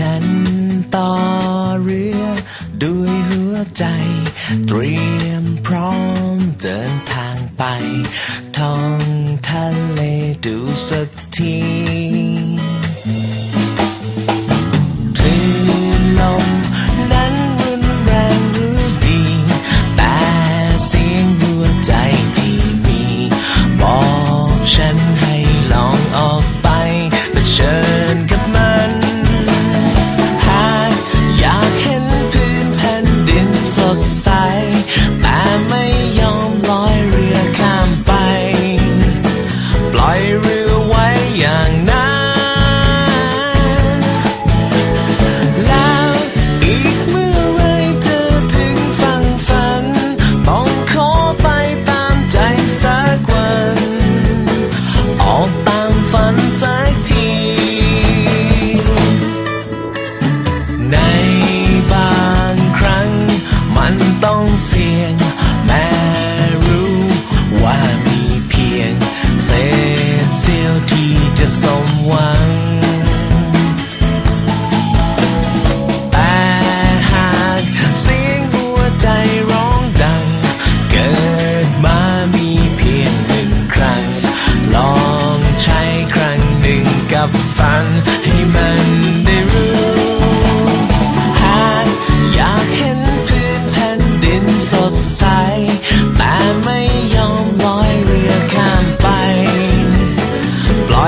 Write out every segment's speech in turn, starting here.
ฉันต่อเรือด้วยหัวใจ เตรียมพร้อมเดินทางไป ท่องทะเลดูสักที so sigh by my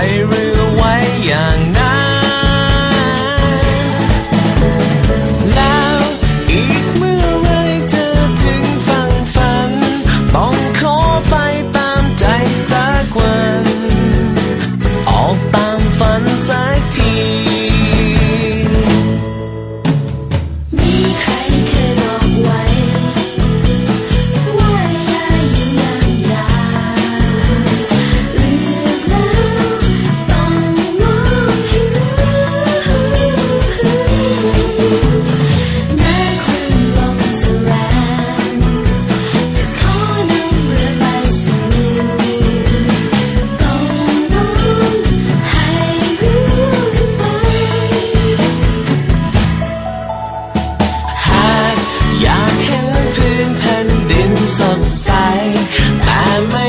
อยเรือไว้อย่างนั้นแล้วอีกเมื่อไรเธอถึงฝั่งฝัน ต้องขอไปตามใจสักวัน ออกตามฝันสักที สดใส แต่ไม่